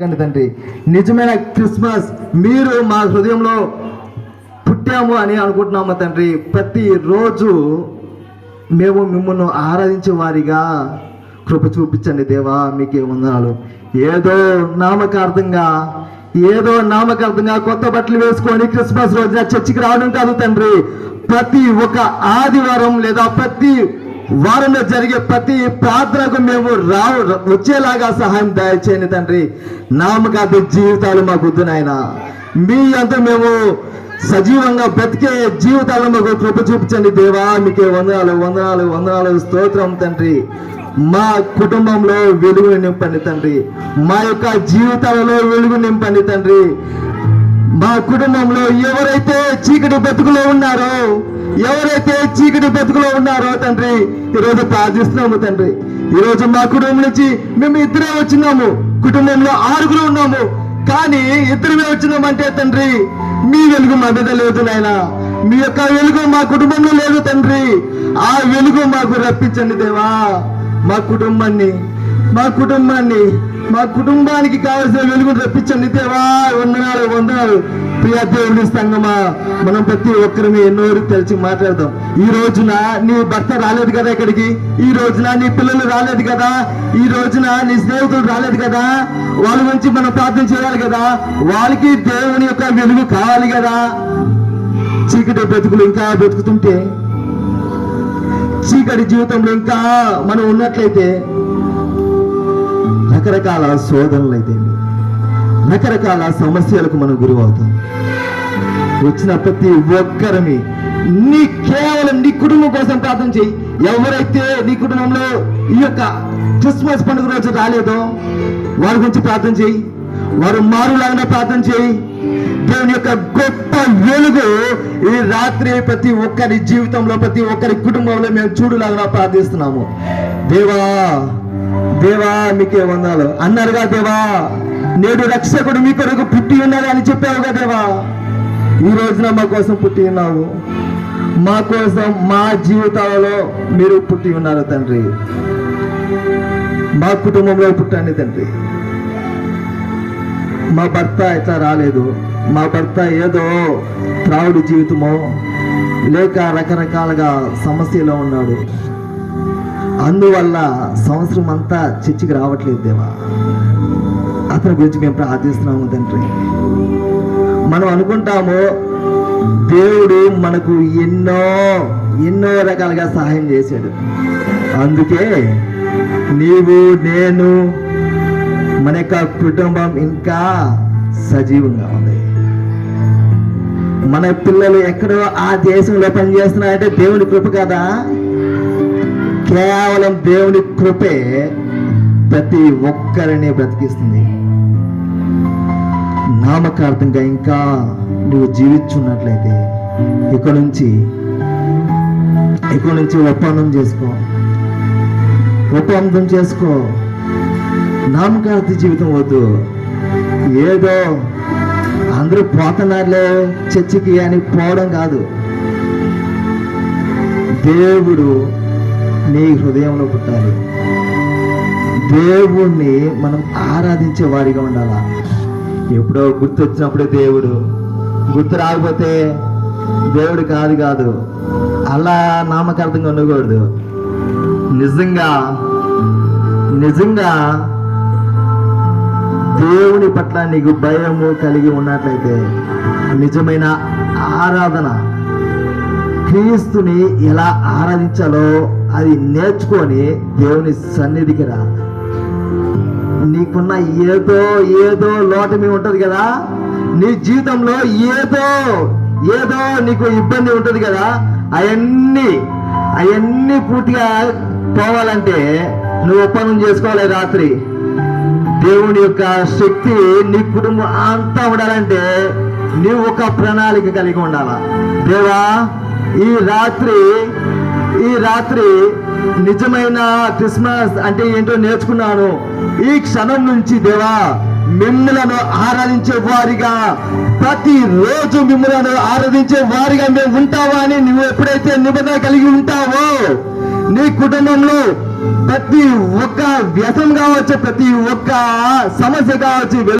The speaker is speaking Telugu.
ఎందుకంటే తండ్రి నిజమైన క్రిస్మస్ మీరు మా హృదయంలో పుట్టాము అని అనుకుంటున్నాము తండ్రి. ప్రతిరోజు మేము మిమ్మల్ని ఆరాధించే వారిగా కృప చూపించండి దేవా మీకే వందనాలు. ఏదో నామకార్థంగా ఏదో నామకార్థంగా కొత్త బట్టలు వేసుకొని క్రిస్మస్ రోజున చర్చికి రావడం కాదు తండ్రి. ప్రతి ఒక్క ఆదివారం లేదా ప్రతి వారిలో జరిగే ప్రతి ప్రార్థనకు మేము రావు వచ్చేలాగా సహాయం దయచేయండి తండ్రి. నామకాదు జీవితాలు మాకు వద్దు నాయన. మీ అంత మేము సజీవంగా బ్రతికే జీవితాలను మాకు కృప చూపించండి దేవా. మీకే వందనాలు వందనాలు వందనాలు స్తోత్రం తండ్రి. మా కుటుంబంలో వెలుగు నింపండి తండ్రి. మా యొక్క జీవితాలలో వెలుగు నింపండి తండ్రి. మా కుటుంబంలో ఎవరైతే చీకటి బతుకులో ఉన్నారో ఎవరైతే చీకటి బతుకులో ఉన్నారో తండ్రి ఈరోజు ప్రార్థిస్తున్నాము తండ్రి. ఈరోజు మా కుటుంబం నుంచి మేము ఇద్దరే వచ్చినాము. కుటుంబంలో ఆరుగురు ఉన్నాము. కానీ ఇద్దరమే వచ్చినామంటే తండ్రి మీ వెలుగు మా మీద లేదు నాయన. మీ యొక్క వెలుగు మా కుటుంబంలో లేదు తండ్రి. ఆ వెలుగు మాకు రప్పించండి దేవా. మా కుటుంబాన్ని మా కుటుంబాన్ని మా కుటుంబానికి కావలసిన వెలుగు రప్పించండి దేవా. వందనాలు వందనాలు. ప్రియా దేవుడి సంగమా మనం ప్రతి ఒక్కరిని ఎన్నో తెలిసి మాట్లాడదాం. ఈ రోజున నీ భర్త రాలేదు కదా ఇక్కడికి? ఈ రోజున నీ పిల్లలు రాలేదు కదా? ఈ రోజున నీ స్నేహితులు రాలేదు కదా? వాళ్ళ గురించి మనం ప్రార్థన చేయాలి కదా? వాళ్ళకి దేవుని యొక్క వెలుగు కావాలి కదా? చీకటి బ్రతుకులు ఇంకా బ్రతుకుతుంటే చీకటి జీవితంలో ఇంకా మనం ఉన్నట్లయితే రకరకాల శోధనలు అయితే రకరకాల సమస్యలకు మనం గురి అవుతాం వచ్చిన ప్రతి ఒక్కరిని నీ కేవలం నీ కుటుంబం కోసం ప్రార్థన చేయి. ఎవరైతే నీ కుటుంబంలో ఈ యొక్క క్రిస్మస్ పండుగ రోజు రాలేదో వారి గురించి ప్రార్థన చేయి. వారు మారులాగా ప్రార్థన చేయి. దేవుని యొక్క గొప్ప వెలుగు ఈ రాత్రి ప్రతి ఒక్కరి జీవితంలో ప్రతి ఒక్కరి కుటుంబంలో మేము చూడులాగా ప్రార్థిస్తున్నాము. దేవా దేవా మీకే వందాలు. అన్నారుగా దేవా నేడు రక్షకుడు మీ కొరకు పుట్టి ఉన్నాడు అని చెప్పావుగా దేవా. ఈ రోజున మా కోసం పుట్టి ఉన్నావు. మా కోసం మా జీవితాలలో మీరు పుట్టి ఉన్నారు తండ్రి. మా కుటుంబంలో పుట్టండి తండ్రి. మా భర్త ఇట్లా రాలేదు? మా భర్త ఏదో త్రావుడు జీవితమో లేక రకరకాలుగా సమస్యలో ఉన్నాడు. అందువల్ల సంవత్సరం అంతా చర్చికి రావట్లేదు దేవా. అతని గురించి మేము ప్రార్థిస్తున్నాము తండ్రి. మనం అనుకుంటాము దేవుడు మనకు ఎన్నో ఎన్నో రకాలుగా సహాయం చేశాడు. అందుకే నీవు నేను మన యొక్క కుటుంబం ఇంకా సజీవంగా ఉంది. మన పిల్లలు ఎక్కడో ఆ దేశంలో పనిచేస్తున్నారంటే దేవుని కృప కదా. కేవలం దేవుని కృపే ప్రతి ఒక్కరిని బ్రతికిస్తుంది. నామకార్థంగా ఇంకా నువ్వు జీవించున్నట్లయితే ఇక్కడ నుంచి ఇక్కడ నుంచి ఒప్పందం చేసుకో. ఒప్పందం చేసుకో. నామకార్థ జీవితం వద్దు. ఏదో అందరూ పోతున్నారులే చర్చికి అని పోవడం కాదు. దేవుడు నీ హృదయంలో పుట్టాలి. దేవుణ్ణి మనం ఆరాధించే వారిగా ఉండాలా? ఎప్పుడో గుర్తు వచ్చినప్పుడే దేవుడు గుర్తు రాకపోతే దేవుడు కాదు కాదు అలా నామకార్థంగా ఉండకూడదు. నిజంగా నిజంగా దేవుని పట్ల నీకు భయము కలిగి ఉన్నట్లయితే నిజమైన ఆరాధన క్రీస్తుని ఎలా ఆరాధించాలో అది నేర్చుకొని దేవుని సన్నిధికి రా. నీకున్న ఏదో ఏదో లోటమి ఉంటుంది కదా? నీ జీవితంలో ఏదో ఏదో నీకు ఇబ్బంది ఉంటుంది కదా? అవన్నీ అవన్నీ పూర్తిగా పోవాలంటే నువ్వు ఒప్పందం చేసుకోవాలి రాత్రి. దేవుని యొక్క శక్తి నీ కుటుంబం అంతా ఉండాలంటే నీవు ఒక ప్రణాళిక కలిగి ఉండాలా? దేవా ఈ రాత్రి ఈ రాత్రి నిజమైన క్రిస్మస్ అంటే ఏంటో నేర్చుకున్నాను. ఈ క్షణం నుంచి దేవా మిమ్మలను ఆరాధించే వారిగా ప్రతి రోజు మిమ్మలను ఆరాధించే వారిగా మేము ఉంటావా అని నువ్వు ఎప్పుడైతే నిబంధన కలిగి ఉంటావో నీ కుటుంబంలో ప్రతి ఒక్క వ్యసం కావచ్చు ప్రతి ఒక్క సమస్య కావచ్చు